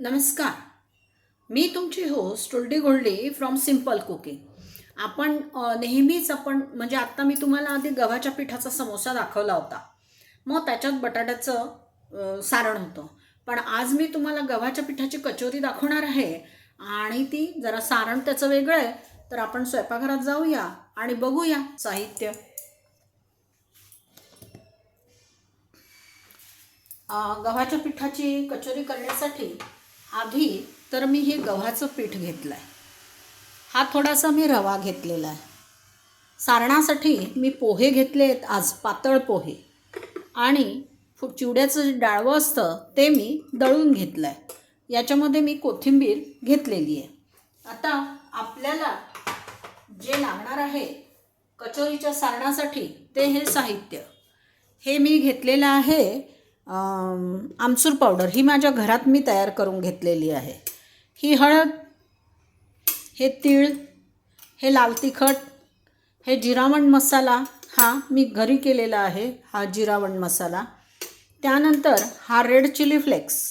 नमस्कार. मी तुमची होस्ट टोल्डी गोल्डी फ्रॉम सिंपल कुकिंग आपण नेहमीच आपण म्हणजे आत्ता मी तुम्हाला आधी गव्हाच्या पिठाचा समोसा दाखवला होता. मग त्याच्यात बटाट्याचं सारण होतं. पण आज मी तुम्हाला गव्हाच्या पिठाची कचोरी दाखवणार आहे आणि ती जरा सारण त्याचं वेगळं आहे तर आपण स्वयंपाकघरात जाऊया आणि बघूया साहित्य. गव्हाच्या पिठाची कचोरी करण्यासाठी आधी तर मी हे गव्हाचं पीठ घेतलं आहे हा थोडासा मी रवा घेतलेला आहे. सारणासाठी मी पोहे घेतले आहेत आज पातळ पोहे. आणि फु चिवड्याचं जे डाळवं असतं ते मी दळून घेतलं आहे याच्यामध्ये मी कोथिंबीर घेतलेली आहे. आता आपल्याला जे लागणार आहे कचोरीच्या सारणासाठी ते हे साहित्य. हे मी घेतलेलं आहे आमचूर आमसूर पावडर ही माझ्या घरात मी तयार करून घेतलेली आहे. ही हळद हे तीळ हे लाल तिखट हे जिरावण मसाला हा मी घरी केलेला आहे हा जिरावण मसाला. त्यानंतर हा रेड चिली फ्लेक्स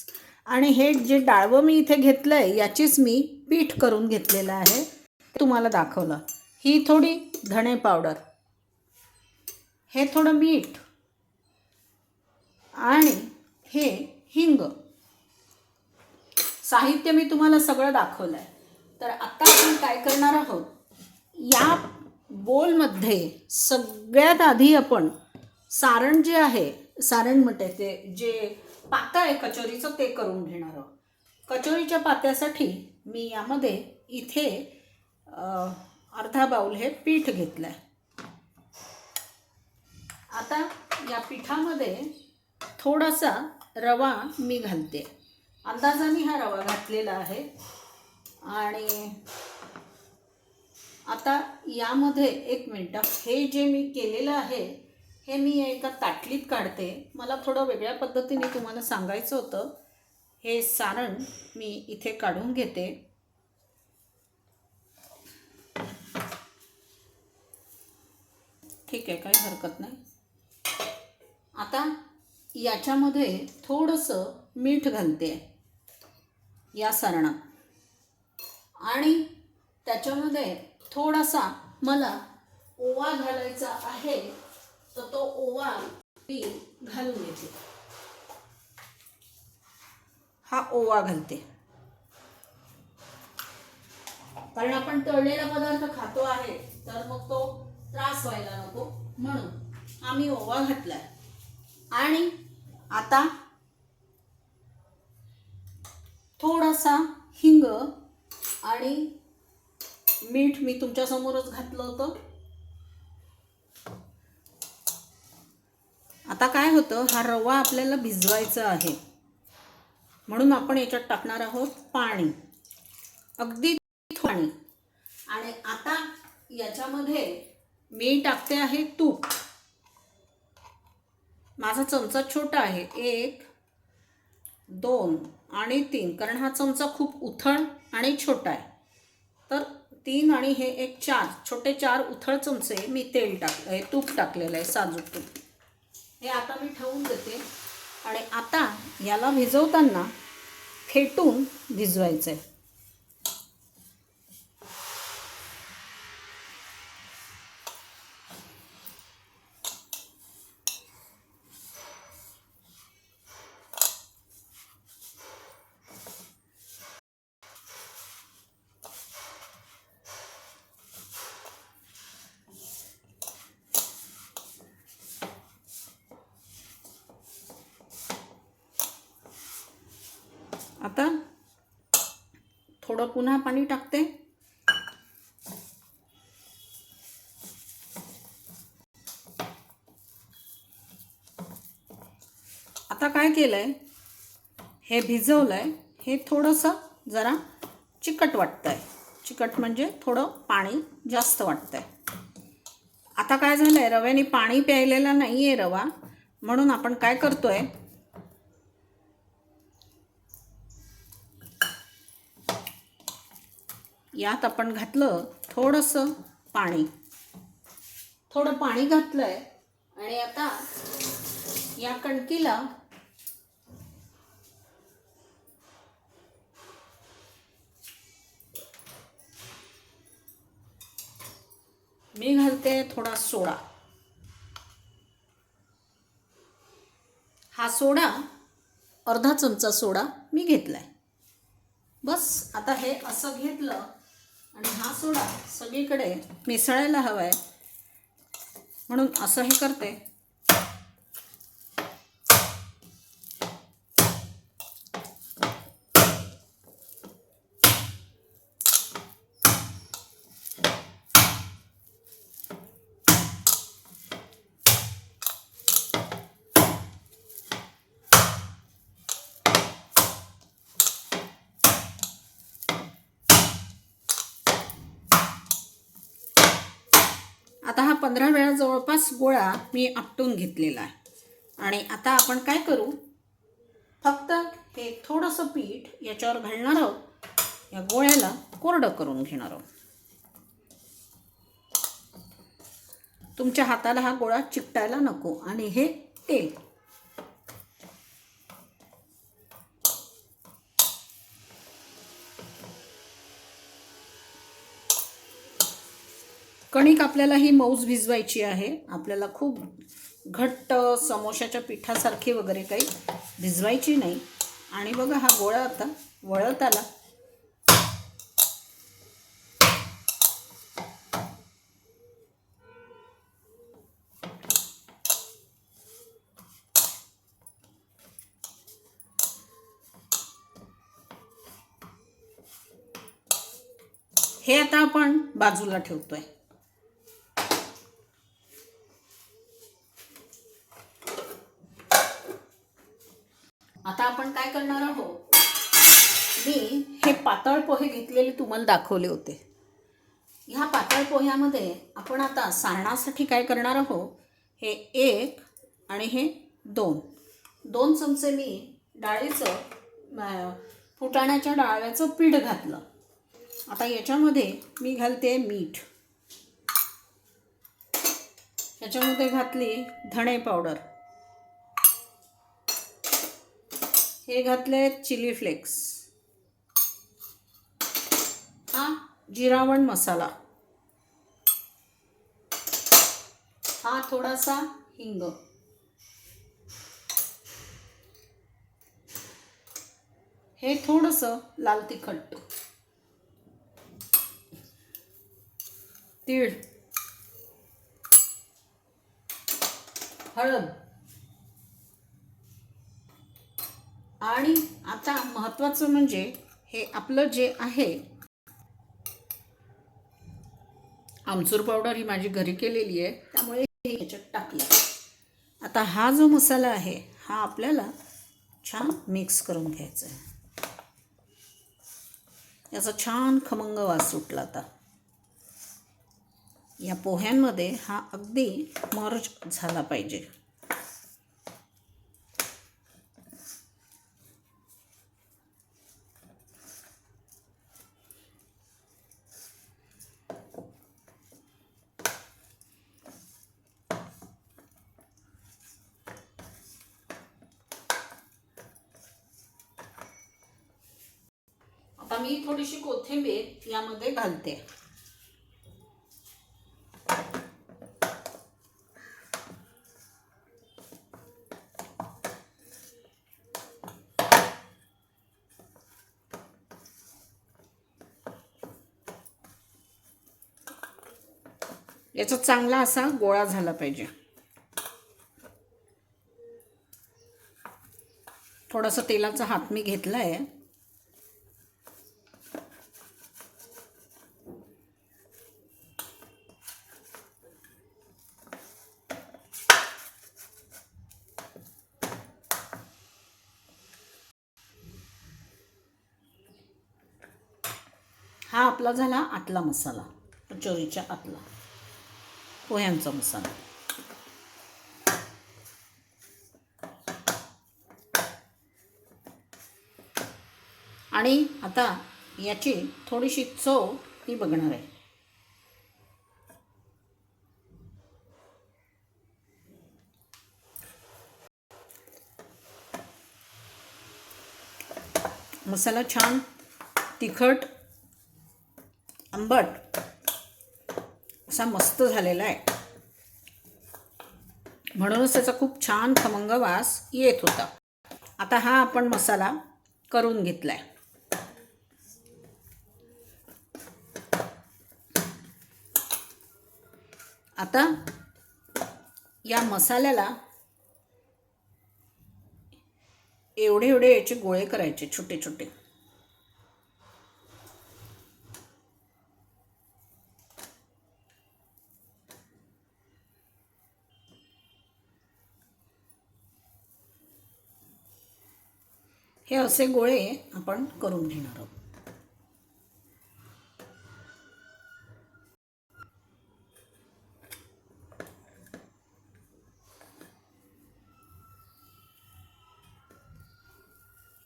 आणि हे जे डाळवं मी इथे घेतलं आहे याचीच मी पीठ करून घेतलेलं आहे. तुम्हाला दाखवलं. ही थोडी धणे पावडर हे थोडं मीठ. आणि हे हिंग. साहित्य मी तुम्हाला सगळं दाखवलं आहे तर आता आपण काय करणार आहोत? या बोलमध्ये सगळ्यात आधी आपण सारण जे आहे सारण म्हणते ते जे पातं आहे कचोरीचं ते करून घेणार आहोत. कचोरीच्या पात्यासाठी मी यामध्ये इथे अर्धा बाऊल हे पीठ घेतलं आहे आता या पिठामध्ये थोडासा रवा मी घालते. अंदाजाने हा रवा घातलेला आहे. आणि आता यामध्ये एक मिनटं. हे जे मी केलेलं आहे हे मी एका ताटलीत काढते. मला थोडं वेगळ्या पद्धतीने तुम्हाला सांगायचं होतं. हे सारण मी इथे काढून घेते. ठीक आहे काही हरकत नाही. आता याच्यामध्ये थोडंसं मीठ घालते. या सरणात आणि त्याच्यामध्ये थोडासा मला ओवा घालायचा आहे तर तो ओवा मी घालून घेते. हा ओवा घालते. कारण आपण तळलेला पदार्थ खातो आहे तर मग तो त्रास व्हायला नको. म्हणून आम्ही ओवा घातलाय. आणि आता थोडासा हिंग आणि मीठ मी तुमच्यासमोरच घातलं होतं. आता काय होतं हा रवा आपल्याला भिजवायचा आहे. म्हणून आपण याच्यात टाकणार आहोत पाणी. अगदी पाणी. आणि आता याच्यामध्ये मी टाकते आहे तूप. माझा चमचा छोटा आहे. एक दोन आणि तीन. कारण हा चमचा खूप उथळ आणि छोटा आहे. तर तीन आणि हे एक चार. छोटे चार उथळ चमचे मी तेल टाक हे तूप टाकलेलं आहे साजूक तूप. हे आता मी ठेवून देते. आणि आता याला भिजवताना फेटून भिजवायचं आहे आता थोडं पुन्हा पाणी टाकते. आता काय केलं आहे हे भिजवलं आहे हे थोडंसं जरा चिकट वाटतं आहे चिकट म्हणजे थोडं पाणी जास्त वाटतं आहे आता काय झालं आहे रव्याने पाणी प्यायलेला नाही आहे रवा. म्हणून आपण काय करतो आहे यात आपण घातलं थोडंसं पाणी. थोडं पाणी घातलं आहे आणि आता या कणकीला मी घालते थोडा सोडा. हा सोडा अर्धा चमचा सोडा मी घेतला आहे बस आता हे असं घेतलं आणि हा सोडा सगळीकडे मिसळायला हवा आहे म्हणून असं हे करते. आता हा पंधरा वेळा जवळपास गोळा मी आपटून घेतलेला आहे. आणि आता आपण काय करू? फक्त हे थोडंसं पीठ याच्यावर घालणार आहोत. या गोळ्याला कोरडं करून घेणार आहोत. तुमच्या हाताला हा गोळा चिकटायला नको आणि हे तेल. कणिक आपल्याला ही मौज भिजवायची आहे. आपल्याला खूप घट्ट समोशाच्या पिठासारखी वगैरे काही भिजवायची नाही. आणि बघा हा गोळा आता वळत आला. हे आता आपण बाजूला ठेवतोय. आता आपण काय करणार आहोत? मी हे पातळ पोहे घेतलेले तुम्हाला दाखवले होते. ह्या पातळ पोह्यामध्ये आपण आता सारणासाठी काय करणार आहोत? हे एक आणि हे दोन. दोन चमचे मी डाळीचं फुटाण्याच्या डाळव्याचं पीठ घातलं. आता याच्यामध्ये मी घालते मीठ. याच्यामध्ये घातली धणे पावडर. हे घातले चिली फ्लेक्स. हा जिरावण मसाला. हा थोडासा हिंग. हे थोडंसं लाल तिखट. तीळ. हळद. आणि आता महत्त्वाचं म्हणजे हे आपलं जे आहे आमचूर पावडर ही माझी घरी केलेली आहे त्यामुळे हे याच्यात टाकलं. आता हा जो मसाला आहे हा आपल्याला छान मिक्स करून घ्यायचा आहे. याचा छान खमंग वास सुटला आता. या पोह्यांमध्ये हा अगदी मर्ज झाला पाहिजे. मी थोडीशी कोथिंबीर यामध्ये घालते. याचा चांगला असा गोळा झाला पाहिजे. थोडासा तेलाचा हात मी घेतला आहे हा आपला झाला आतला मसाला कचोरीच्या आतला. पोह्यांचा मसाला. आणि आता याची थोडीशी चव मी बघणार आहे. मसाला छान तिखट आंबट. असा मस्त झालेला आहे. म्हणूनच त्याचा खूप छान खमंग वास येत होता. आता हा आपण मसाला करून घेतला आहे आता या मसाल्याला एवढे एवढे याचे गोळे करायचे छोटे छोटे हे असे गोळे आपण करून घेणार आहोत.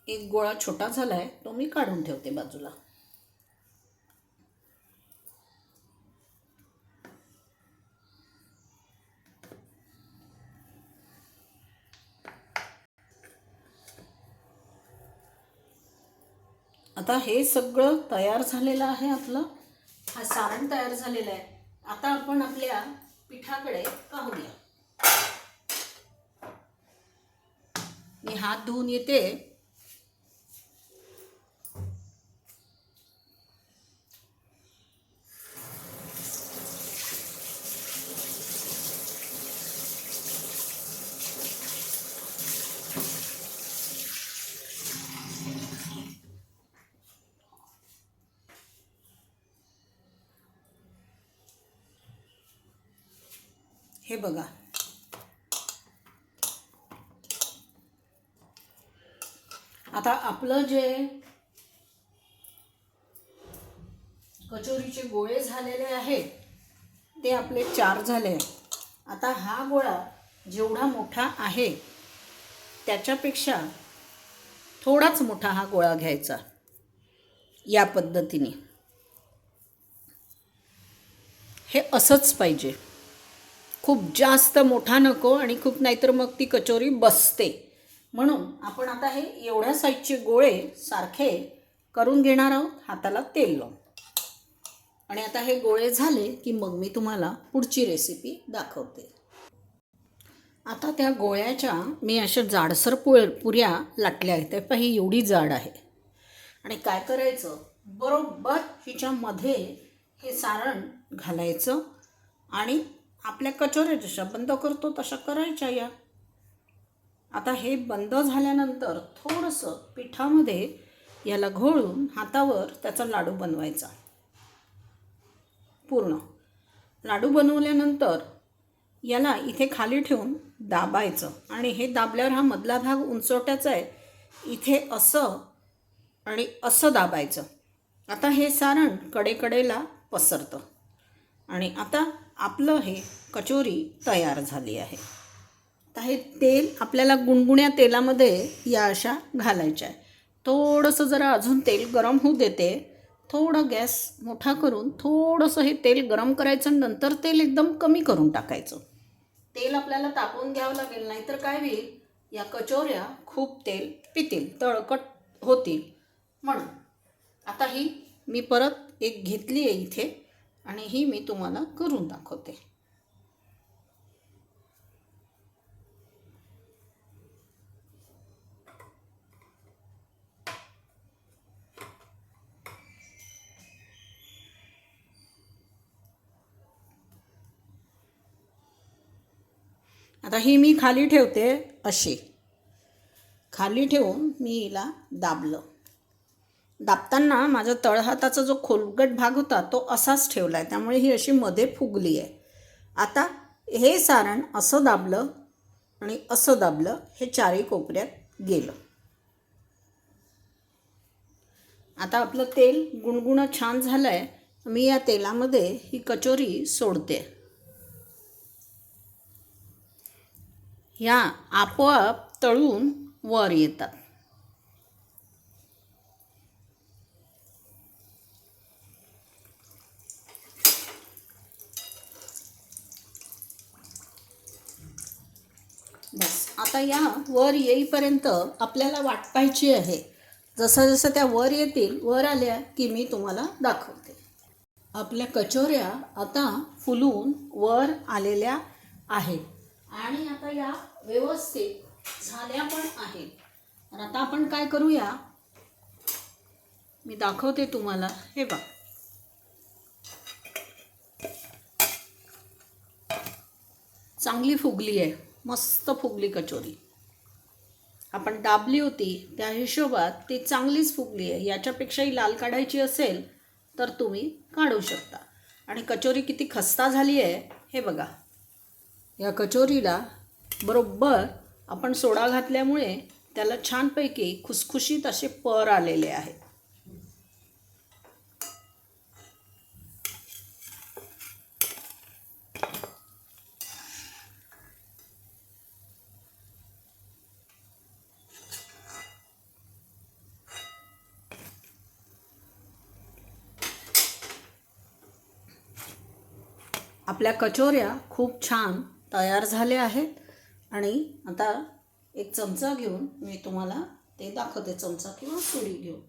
एक गोळा छोटा झाला आहे तो मी काढून ठेवते बाजूला. आता हे सगळं तयार झालेलं आहे आपलं. हा सारण तयार झालेलं आहे. आता आपण आपल्या पिठाकडे पाहूया. मी हात धुवून येते. हे बघा. आता आपलं जे कचोरीचे गोळे झालेले आहेत ते आपले चार झाले आता हा गोळा जेवढा मोठा आहे त्याच्यापेक्षा थोडाच मोठा हा गोळा घ्यायचा या पद्धतीने. हे असंच पाहिजे. खूप जास्त मोठा नको आणि खूप नाहीतर मग ती कचोरी बसते. म्हणून आपण आता हे एवढ्या साईजचे गोळे सारखे करून घेणार आहोत हाताला तेल लावून. आणि आता हे गोळे झाले की मग मी तुम्हाला पुढची रेसिपी दाखवते. आता त्या गोळ्याच्या मी अशा जाडसर पुळ पुऱ्या लाटल्या आहेत. त्या ही एवढी जाड आहे. आणि काय करायचं? बरोबर हिच्यामध्ये हे सारण घालायचं आणि आपल्या कचोऱ्या जशा बंद करतो तशा करायच्या या. आता हे बंद झाल्यानंतर थोडंसं पिठामध्ये याला घोळून हातावर त्याचा लाडू बनवायचा. पूर्ण. लाडू बनवल्यानंतर याला इथे खाली ठेवून दाबायचं. आणि हे दाबल्यावर हा मधला भाग उंचवट्याचा आहे. इथे असं आणि असं दाबायचं. आता हे सारण कडेकडेला पसरतं. आणि आता आपलं हे कचोरी तयार झाली आहे. आता हे तेल आपल्याला गुणगुण्या तेलामध्ये या अशा घालायच्या आहे. थोडंसं जरा अजून तेल गरम होऊ देते. थोडं गॅस मोठा करून थोडंसं हे तेल गरम करायचं आणि नंतर तेल एकदम कमी करून टाकायचं. तेल आपल्याला तापवून घ्यावं लागेल नाहीतर काय होईल? या कचोऱ्या खूप तेल पितील तळकट होतील. म्हणून आता ही मी परत एक घेतली आहे इथे. आणि ही मी तुम्हाला करून दाखवते. आता ही मी खाली ठेवते अशी. खाली ठेवून मी हिला दाबलं. दाबताना माझा तळहाताचा जो खोलगट भाग होता तो असाच ठेवला आहे त्यामुळे ही अशी मध्ये फुगली आहे. आता हे सारण असं दाबलं आणि असं दाबलं हे चारही कोपऱ्यात गेलं. आता आपलं तेल गुणगुणं छान झालं आहे मी या तेलामध्ये ही कचोरी सोडते. ह्या आपोआप तळून वर येतात. बस. आता या वर येईपर्यंत आपल्याला वाट पाहायची आहे. जसं जसं त्या वर येतील वर आल्या की मी तुम्हाला दाखवते. आपल्या कचोऱ्या आता फुलून वर आलेल्या आहेत. आणि आता या व्यवस्थित झाल्या पण आहेत. तर आता आपण काय करूया? मी दाखवते तुम्हाला. हे बघ. चांगली फुगली आहे. मस्त फुगली कचोरी. आपण दाबली होती त्या हिशोबात ती चांगलीच फुगली आहे. याच्यापेक्षाही लाल काढायची असेल तर तुम्ही काढू शकता. आणि कचोरी किती खस्ता झाली आहे हे बघा. या कचोरीला बरोबर आपण सोडा घातल्यामुळे त्याला छानपैकी खुसखुशीत असे पर आलेले आहेत. आपल्या कचोऱ्या खूप छान तयार झाल्या आहेत. आणि आता एक चमचा घेऊन मी तुम्हाला ते दाखवते. चमचा किंवा सुरी घेऊन.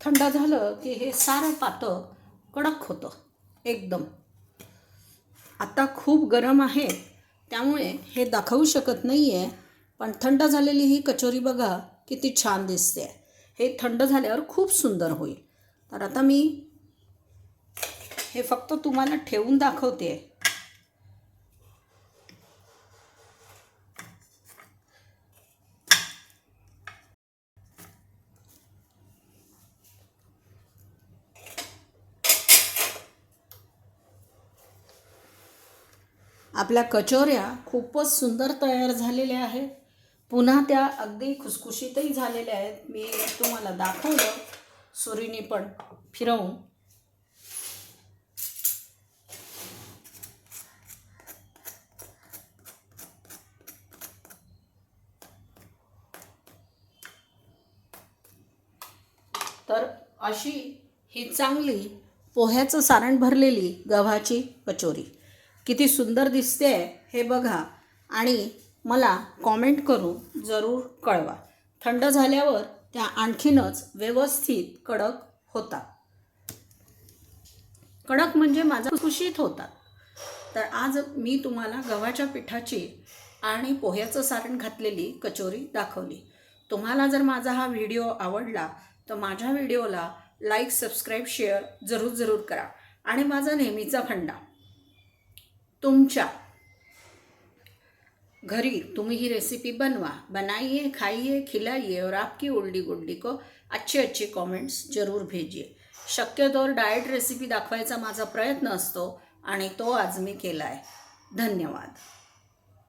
थंड झालं की हे सारं पातं कडक होतं एकदम. आता खूप गरम आहे त्यामुळे हे दाखवू शकत नाही आहे पण थंड झालेली ही कचोरी बघा किती छान दिसते. हे थंड झाल्यावर खूप सुंदर होईल. तर आता मी हे फक्त तुम्हाला ठेवून दाखवते. आपल्या कचोऱ्या खूपच सुंदर तयार झालेल्या आहेत. पुन्हा त्या अगदी खुसखुशीतही झालेल्या आहेत. मी तुम्हाला दाखवलं. सुरीने पण फिरवून. तर अशी ही चांगली पोह्याचं सारण भरलेली गव्हाची कचोरी. किती सुंदर दिसते हे बघा. आणि मला कॉमेंट करून जरूर कळवा. थंड झाल्यावर त्या आणखीनच व्यवस्थित कडक होतात. कडक म्हणजे माझा खुशीत होतात. तर आज मी तुम्हाला गव्हाच्या पिठाची आणि पोह्याचं सारण घातलेली कचोरी दाखवली. तुम्हाला जर माझा हा व्हिडिओ आवडला तर माझ्या व्हिडिओला लाईक सबस्क्राईब शेअर जरूर जरूर करा. आणि माझा नेहमीचा फंडा तुमच्या घरी तुम्ही ही रेसिपी बनवा. बनाइए खाइए खिलाइए और आपकी उल्डी गुल्डी को अच्छे अच्छे कमेंट्स जरूर भेजिए. शक्यतोवर डाएट रेसिपी दाखवायचा माझा प्रयत्न असतो आणि तो आज मी केला आहे धन्यवाद.